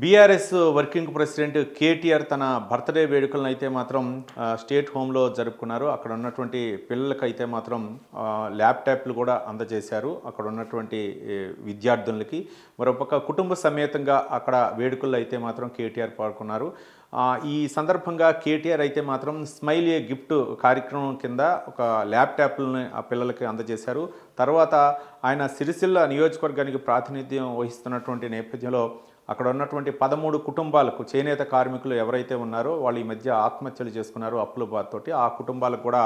BRS working president KTR తన birthday వేడుకలను అయితే మాత్రం స్టేట్ హోమ్లో జరుపుకున్నారు. అక్కడ ఉన్నటువంటి పిల్లలకైతే మాత్రం ల్యాప్టాప్లు కూడా అందజేశారు. అక్కడ ఉన్నటువంటి విద్యార్థులకి. మరోపక్క కుటుంబ సమేతంగా అక్కడ వేడుకల్లో అయితే మాత్రం కేటీఆర్ పాల్గొన్నారు. ఈ సందర్భంగా కేటీఆర్ అయితే మాత్రం స్మైల్ ఏ గిఫ్ట్ కార్యక్రమం కింద ఒక ల్యాప్టాప్లను ఆ పిల్లలకి అందజేశారు. తర్వాత ఆయన సిరిసిల్ల నియోజకవర్గానికి ప్రాతినిధ్యం వహిస్తున్నటువంటి నేపథ్యంలో అక్కడ ఉన్నటువంటి పదమూడు కుటుంబాలకు చేనేత కార్మికులు ఎవరైతే ఉన్నారో వాళ్ళు ఈ మధ్య ఆత్మహత్యలు చేసుకున్నారో అప్పుల బాధతోటి ఆ కుటుంబాలకు కూడా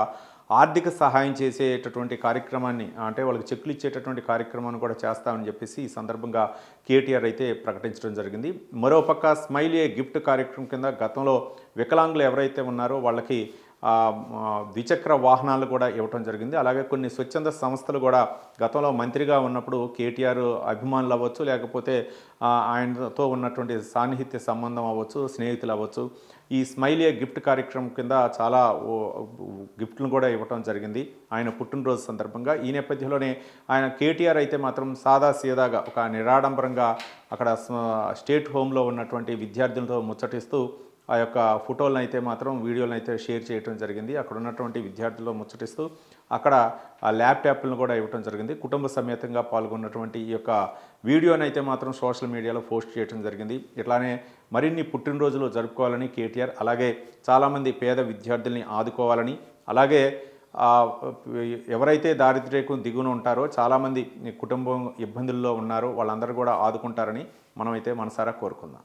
ఆర్థిక సహాయం చేసేటటువంటి కార్యక్రమాన్ని అంటే వాళ్ళకి చెక్కులు ఇచ్చేటటువంటి కార్యక్రమాన్ని కూడా చేస్తామని చెప్పేసి ఈ సందర్భంగా కేటీఆర్ అయితే ప్రకటించడం జరిగింది. మరోపక్క స్మైల్ ఏ గిఫ్ట్ కార్యక్రమం కింద గతంలో వికలాంగులు ఎవరైతే ఉన్నారో వాళ్ళకి ద్విచక్ర వాహనాలు కూడా ఇవ్వటం జరిగింది. అలాగే కొన్ని స్వచ్ఛంద సంస్థలు కూడా గతంలో మంత్రిగా ఉన్నప్పుడు కేటీఆర్ అభిమానులు అవ్వచ్చు లేకపోతే ఆయనతో ఉన్నటువంటి సాన్నిహిత్య సంబంధం అవ్వచ్చు స్నేహితులు అవ్వచ్చు. ఈ స్మైలియా గిఫ్ట్ కార్యక్రమం కింద చాలా గిఫ్ట్లను కూడా ఇవ్వటం జరిగింది ఆయన పుట్టినరోజు సందర్భంగా. ఈ నేపథ్యంలోనే ఆయన కేటీఆర్ అయితే మాత్రం సాదా సీదాగా ఒక నిరాడంబరంగా అక్కడ స్టేట్ హోమ్లో ఉన్నటువంటి విద్యార్థులతో ముచ్చటిస్తూ ఆ యొక్క ఫోటోలను అయితే మాత్రం వీడియోలను అయితే షేర్ చేయడం జరిగింది. అక్కడ ఉన్నటువంటి విద్యార్థులు ముచ్చటిస్తూ అక్కడ ఆ ల్యాప్టాప్లను కూడా ఇవ్వడం జరిగింది. కుటుంబ సమేతంగా పాల్గొన్నటువంటి ఈ యొక్క వీడియోని అయితే మాత్రం సోషల్ మీడియాలో పోస్ట్ చేయడం జరిగింది. ఇట్లానే మరిన్ని పుట్టినరోజులు జరుపుకోవాలని కేటీఆర్ అలాగే చాలామంది పేద విద్యార్థుల్ని ఆదుకోవాలని అలాగే ఎవరైతే దారిద్ర్యకు దిగున ఉంటారో చాలామంది కుటుంబం ఇబ్బందుల్లో ఉన్నారో వాళ్ళందరూ కూడా ఆదుకుంటారని మనమైతే మనసారా కోరుకుందాం.